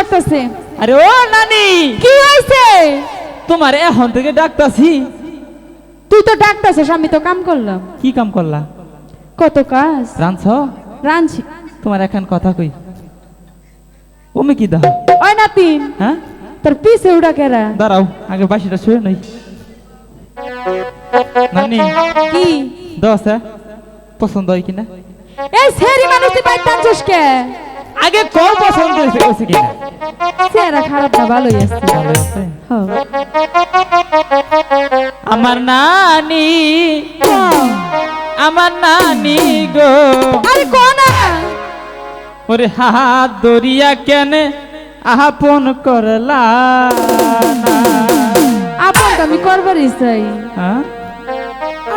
করতেছে। আরে ও নানি! কি হয়েছে? তোমার এখন থেকে ডাকতাছি। তুই তো ডাকতেছিস আমি তো কাম করলাম। কি কাম করলা? কত কাজ? রাঁধছ? রাঁধছি। তোমার এখন কথা কই? ওমে কি দাও? ওই নাতিন হ্যাঁ? তোর পিছে উড়া কেরা? দাঁড়াও আগে বাসিটা শুয়ে নই। নানি কি? দশ পছন্দ হয় কিনা? এই সেরি মানুষ তুই বাইতে আনছিস কে? আগে কম পছন্দ হয়েছে হয়েছে কিনা চেহারা খারাপ না ভালোই আছে। ভালো আছে হ্যাঁ। আমার নানি আমার নানি গো। আরে কোনা ওরে হাত দরিয়া কেনে আপন করলা না। আপন তো আমি করবারই চাই। হ্যাঁ?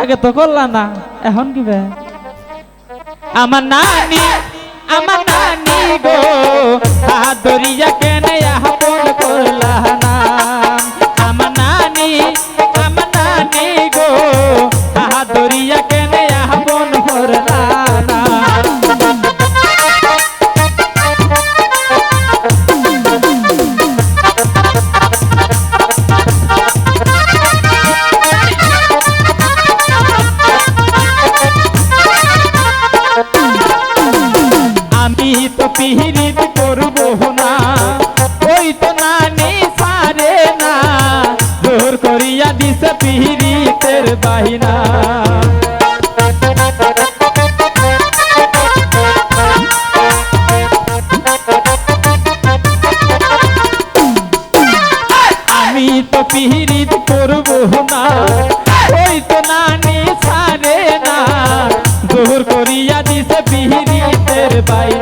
আগে তো করলা না এখন কি বে? আমার নানি আমার নানি গো হাত দরিয়া আমি তো পিহিরিত করব না। ওই তো নানি সারে না। জোর করিয়া দিছে পিহিরিতের বাহিনা। আমি তো পিহিরিত করব না। ওই তো নানি সারে না। জোর করিয়া দিছে পিহিরিতের বাইনা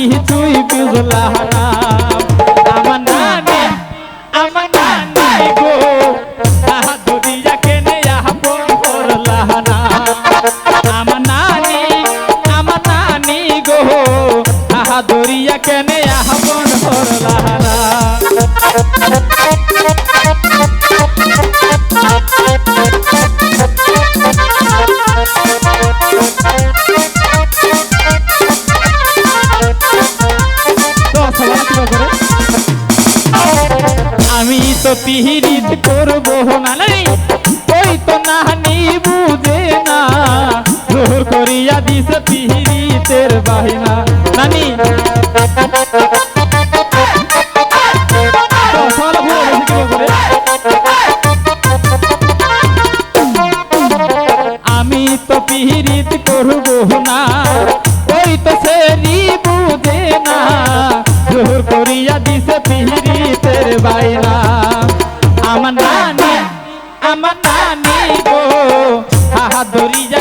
কিছুই বুঝলা না। আমার নানি আমার নানি গো আহা দুনিয়া কেনে আপন করলা না। আমার নানি আমার নানি গো আহা দরিয়া কেনে আপন করলা না। তো পিহিরিত করব না নাই ওই তো নানি বুঝে না। জোর করিয়া দিছে পিহিরিতের বাহিনা। নানি? আমি তো পিহিরিত করব না। করিয়া দিছে পিহিরিতের বাইনা আমার নানি আমার নানি গো আহা দরিয়া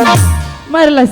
আপন করলা